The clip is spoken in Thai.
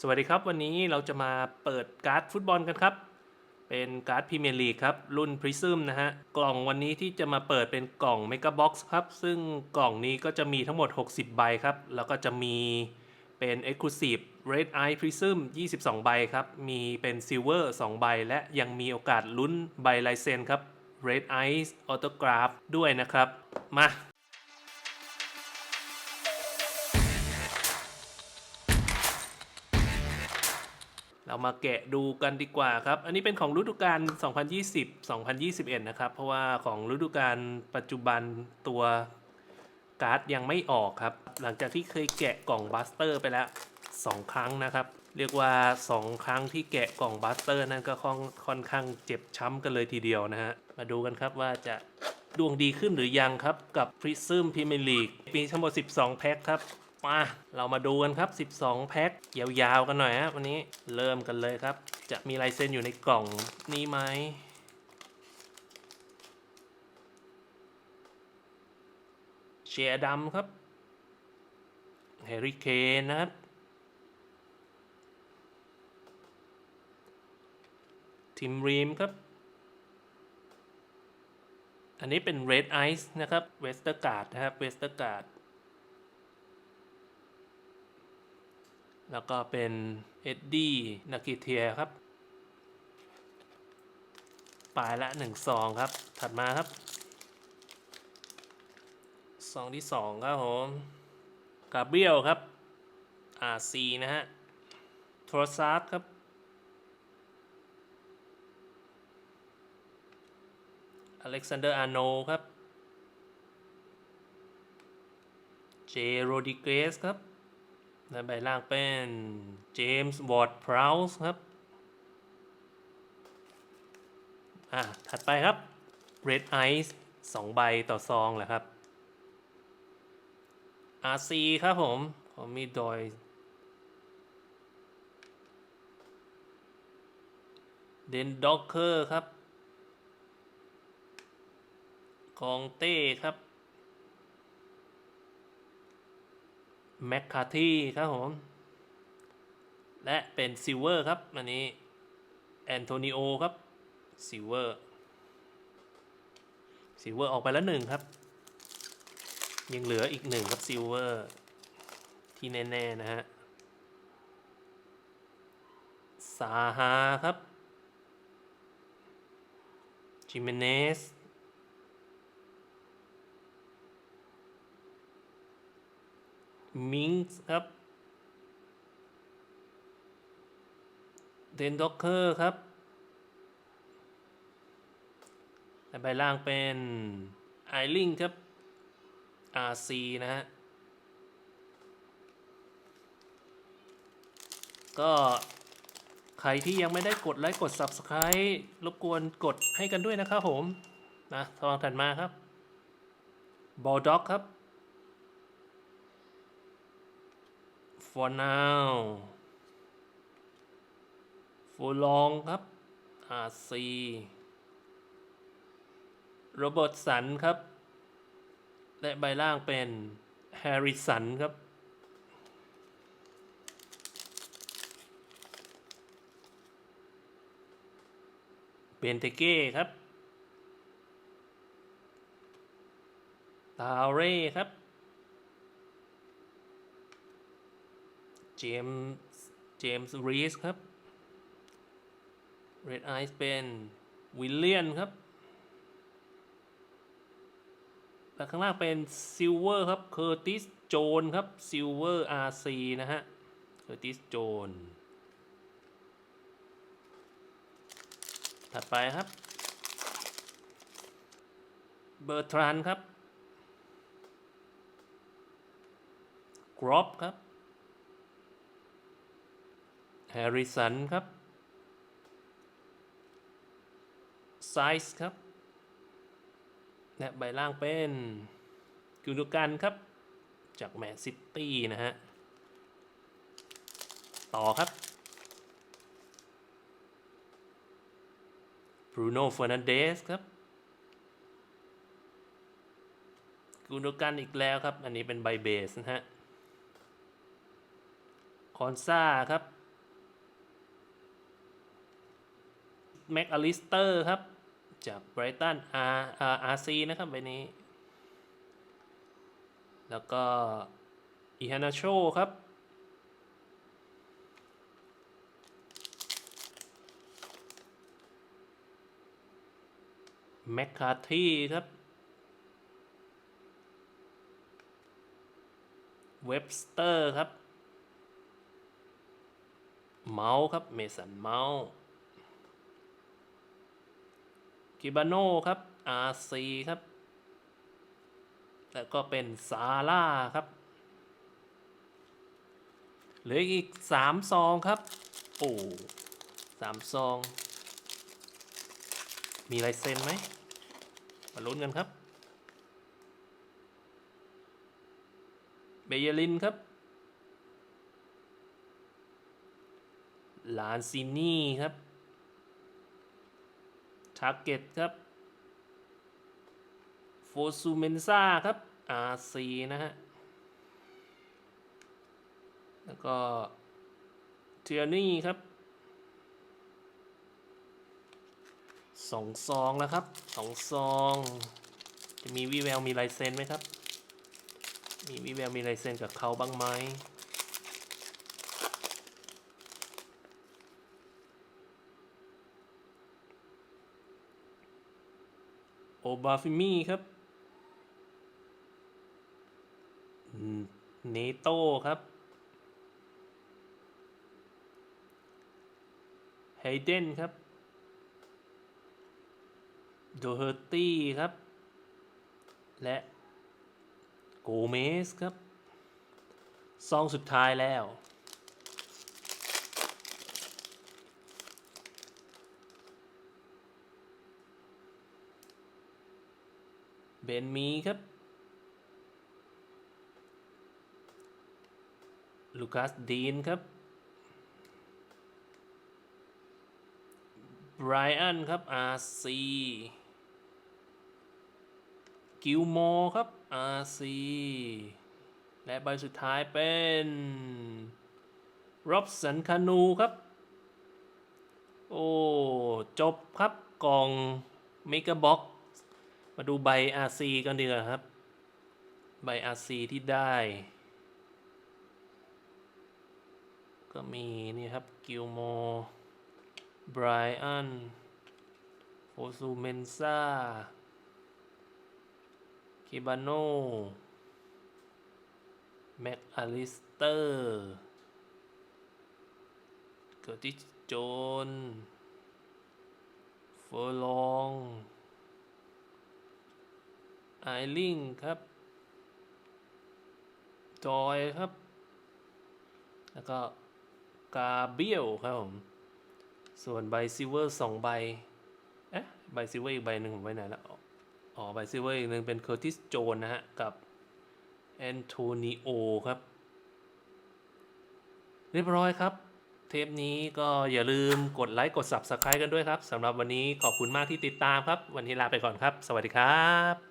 สวัสดีครับ วันนี้เราจะมาเปิดการ์ดฟุตบอลกันครับ เป็นการ์ดพรีเมียร์ลีกครับ รุ่น Prism นะฮะ กล่องวันนี้ที่จะมาเปิดเป็นกล่อง Mega Box ครับ ซึ่งกล่องนี้ก็จะมีทั้งหมด 60 ใบครับ แล้วก็จะมีเป็น Exclusive Red Eye Prism 22 ใบครับ มีเป็น Silver 2 ใบ และยังมีโอกาสลุ้นใบลายเซ็นครับ Red Eye Autograph ด้วยนะครับ มา เรามาแกะดูกันดีกว่าครับ อันนี้เป็นของฤดูกาล 2020-2021 นะครับ เพราะว่าของฤดูกาลปัจจุบันตัวการ์ดยังไม่ออกครับ หลังจากที่เคยแกะกล่องบัสเตอร์ไปแล้ว 2 ครั้งนะครับ เรียกว่า 2 ครั้งที่แกะกล่องบัสเตอร์นั่นก็ค่อนค่อนข้างเจ็บช้ำกันเลยทีเดียวนะฮะ มาดูกันครับว่าจะดวงดีขึ้นหรือยังครับกับ Prism Premier League มีทั้งหมด 12 แพ็คครับ มาเรามาดูกันครับ 12 แพ็คยาวๆกันหน่อยฮะวันนี้เริ่มกันเลยครับ จะมีลายเซ็นอยู่ในกล่องนี้ไหมเชียร์ดำครับแฮร์รี่เคนนะครับทิมรีมครับ อันนี้เป็น Red Ice นะครับเวสเตอร์การ์ดนะครับเวสเตอร์การ์ด แล้วก็เป็นเอ็ดดี้นากิเทียครับปลายละหนึ่งซองครับ ถัดมาครับซองที่สองครับผมกาเบียลครับอาซีนะฮะโทรซาร์ครับอเล็กซานเดอร์อาร์โนครับ เจโรดิเกสครับ และใบล่างเป็นเจมส์วอร์ดพราวส์ครับ อ่า ถัดไปครับ Red Ice 2ใบต่อซองแหละครับ RC ครับผมผมมีโดยเดนด็อกเกอร์ครับ กองเต้ครับ แมคคาที่ครับผม และเป็นซิลเวอร์ครับอันนี้แอนโทนิโอครับซิลเวอร์ซิลเวอร์ออกไปแล้วหนึ่งครับ ยังเหลืออีกหนึ่งครับซิลเวอร์ที่แน่ ๆ นะฮะซาฮาครับจิเมเนส มิงส์ครับเดนด็อกเกอร์ครับและใบล่างเป็นไอลิงครับ RC นะฮะ ก็ใครที่ยังไม่ได้กดไลค์กด Subscribe รบกวนกดให้กันด้วยนะครับผม นะทองถัดมาครับบอลด็อกครับ for now for long ครับ RC โรเบิร์ตสันครับ และใบล่างเป็นแฮร์ริสันครับเบนเทเก้ครับ ตาเร่ครับ เจมส์เจมส์รีสครับ Red Eyes เป็นวิลเลียนครับและข้างล่างเป็นซิลเวอร์ครับเคอร์ติสโจนครับซิลเวอร์อาร์ซีนะฮะเคอร์ติสโจนถัดไปครับ เบอร์ทรานครับกรอบครับ แฮร์ริสันครับไซส์ครับและใบล่างเป็นกิโดกันครับ จากแมนซิตี้นะฮะ ต่อครับบรูโน่เฟอร์นันเดสครับกูโดกันอีกแล้วครับ อันนี้เป็นใบเบสนะฮะ คอนซ่าครับ แม็กอลิสเตอร์ครับ จากไบรตันอาร์อาร์ซีนะครับใบนี้ แล้วก็อีฮานาโชครับ แมคคาทีครับ เว็บสเตอร์ครับ เมาส์ครับ เมสันเมาส์ กิบาโนครับ RC ครับแล้วก็เป็นซาร่าครับ เหลืออีกสามซองครับ โอ้สามซอง มีลายเซ็นไหม มาลุ้นกันครับ เบเยลินครับ ลานซินี่ครับ ทาร์เก็ตครับโฟซูเมนซ่าครับ RC นะฮะ แล้วก็เทียนี่ครับสองซองแล้วครับสองซอง จะมีวิแววมีลายเซ็นไหมครับ มีวิแววมีลายเซ็นกับเขาบ้างไหม โอบาฟิมีครับเนโต้ครับไฮเดนครับ โดเฮอร์ตี้ครับ และโกเมสครับซองสุดท้ายแล้ว เบนมีครับ ลูคัสดีนครับไบรอันครับ RC กิลโมครับ RC และใบสุดท้ายเป็นร็อบสันคานูครับ โอ้ จบครับกล่องเมก a บ็อก มาดูใบ RC กันดีกว่าครับ ใบ RC ที่ได้ ก็มีนี่ครับ กิลโมไบรอันโฟซูเมนซาคิบาโนแม็กอลิสเตอร์ เกิร์ติสโจนเฟอร์ลอง ไอลิงครับ จอยครับ แล้วก็กาเบียลครับผม ส่วนใบซิเวอร์สองใบ เอ๊ะ ใบซิเวอร์อีกใบหนึ่งผมไว้ไหนแล้ว อ๋อ ใบซิเวอร์อีกหนึ่งเป็นเคอร์ติสโจนนะฮะ กับแอนโทนิโอครับ เรียบร้อยครับ เทปนี้ก็อย่าลืมกดไลค์ กด Subscribe กันด้วยครับสำหรับวันนี้ขอบคุณมากที่ติดตามครับ วันนี้ลาไปก่อนครับ สวัสดีครับ